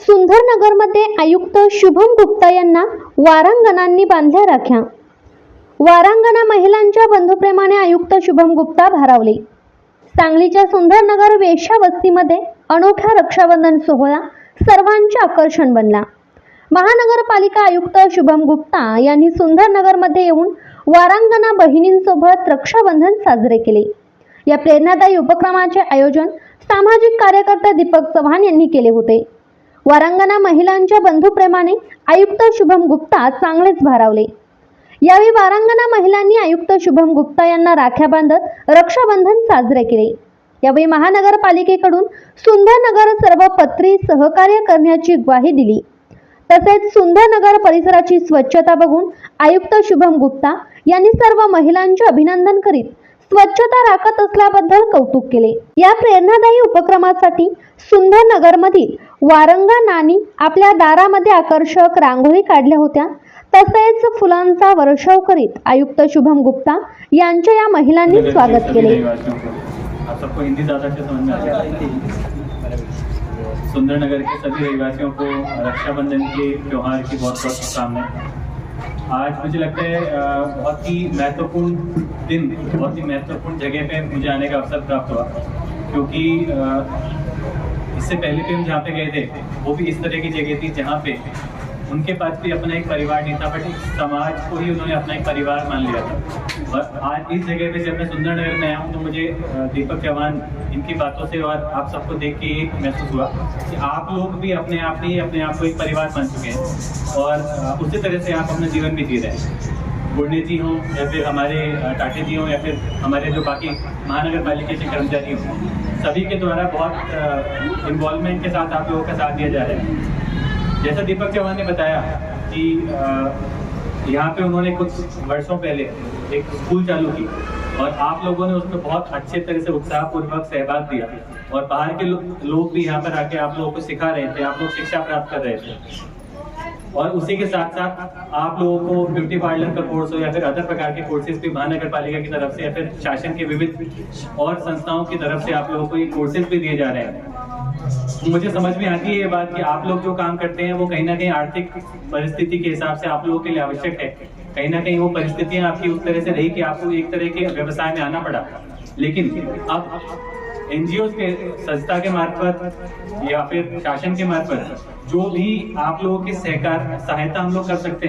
सुंदरनगरमध्ये आयुक्त शुभम गुप्ता यांना वारांगणांनी बांधल्या राख्या. वारांगणा महिलांच्या बंधुप्रेमाने आयुक्त शुभम गुप्ता भारावले. सांगलीच्या सुंदरनगर वेश्या वस्तीमध्ये अनोख्या रक्षाबंधन सोहळा सर्वांचे आकर्षण बनला. महानगरपालिका आयुक्त शुभम गुप्ता यांनी सुंदरनगरमध्ये येऊन वारांगणा बहिणींसोबत रक्षाबंधन साजरे केले. या प्रेरणादायी उपक्रमाचे आयोजन सामाजिक कार्यकर्ता दीपक चव्हाण यांनी केले होते. वारांगणा महिलांच्या बंधुप्रेमाने आयुक्त शुभम गुप्ता चांगलेच भारावले. यावेळी वारांगणा महिलांनी आयुक्त शुभम गुप्ता यांना राख्या बांधत रक्षाबंधन साजरे केले. यावेळी महानगरपालिकेकडून सुंदरनगर सर्व पत्री सहकार्य करण्याची ग्वाही दिली. तसेच सुंदरनगर परिसराची स्वच्छता बघून आयुक्त शुभम गुप्ता यांनी सर्व महिलांचे अभिनंदन करीत स्वच्छता राखत असल्याबद्दल कौतुक केले. या प्रेरणादायी उपक्रमासाठी सुंदरनगरमधील वारंगा नानी आपल्या दारामध्ये आकर्षक रांगोळी काढल्या होत्या. तसेच फुलांचा वर्षाव करीत आयुक्त शुभम गुप्ता यांचे या महिलांनी स्वागत केले. सबको हिंदी ज़्यादा अच्छे समझ में आ जाए सुंदरनगर के सभी रहवासियों को रक्षाबंधन के त्यौहार की बहुत बहुत शुभकामनाएँ। आज मुझे लगता है बहुत ही महत्वपूर्ण दिन, बहुत ही महत्वपूर्ण जगह पे मुझे आने का अवसर प्राप्त हुआ। क्योंकि इससे पहले भी हम जहाँ पे गए थे, वो भी इस तरह की जगह थी जहाँ पे उनके पास भी अपना एक परिवार नहीं था, बट समाज को ही उन्होंने अपना एक परिवार मान लिया था। और आज इस जगह पे जब मैं सुंदरनगर में आया हूँ तो मुझे दीपक चौहान, इनकी बातों से और आप सबको देख के ये महसूस हुआ कि आप लोग भी अपने आप ही अपने आप को एक परिवार बन चुके हैं। और उसी तरह से आप अपना जीवन भी जी रहे हैं। गुरने जी हों, या फिर हमारे टाटे जी हों, या फिर हमारे जो बाकी महानगर पालिका के कर्मचारी हों, सभी के द्वारा बहुत इन्वॉल्वमेंट के साथ आप लोगों का साथ दिया जा रहा है। जैसा दीपक चौहान ने बताया कि यहाँ पे उन्होंने कुछ वर्षों पहले एक स्कूल चालू की और आप लोगों ने उसमें बहुत अच्छे तरह से उत्साहपूर्वक सहभाग दिया और बाहर के लो, लोग भी यहाँ पर आके आप लोगों को सिखा रहे थे आप लोग शिक्षा प्राप्त कर रहे थे। और उसी के साथ साथ आप लोगों को ब्यूटी पार्लर का कोर्स हो या फिर अदर प्रकार के कोर्सेज भी महानगर पालिका की तरफ़ से या फिर शासन के विविध और संस्थाओं की तरफ़ से आप लोगों को ये कोर्सेज भी दिए जा रहे हैं। मुझे समझ में आती है ये बात कि आप लोग जो काम करते हैं, वो कहीं ना कहीं आर्थिक परिस्थिति के हिसाब से आप लोगों के लिए आवश्यक है। कहीं ना कहीं वो परिस्थितियाँ आपकी उस तरह से रही कि आपको एक तरह के व्यवसाय में आना पड़ा। लेकिन अब एनजीओ के, संस्था के मार्फत या फिर शासन के मार्फत जो भी आप लोगों की सहकार, सहायता हम लोग कर सकते हैं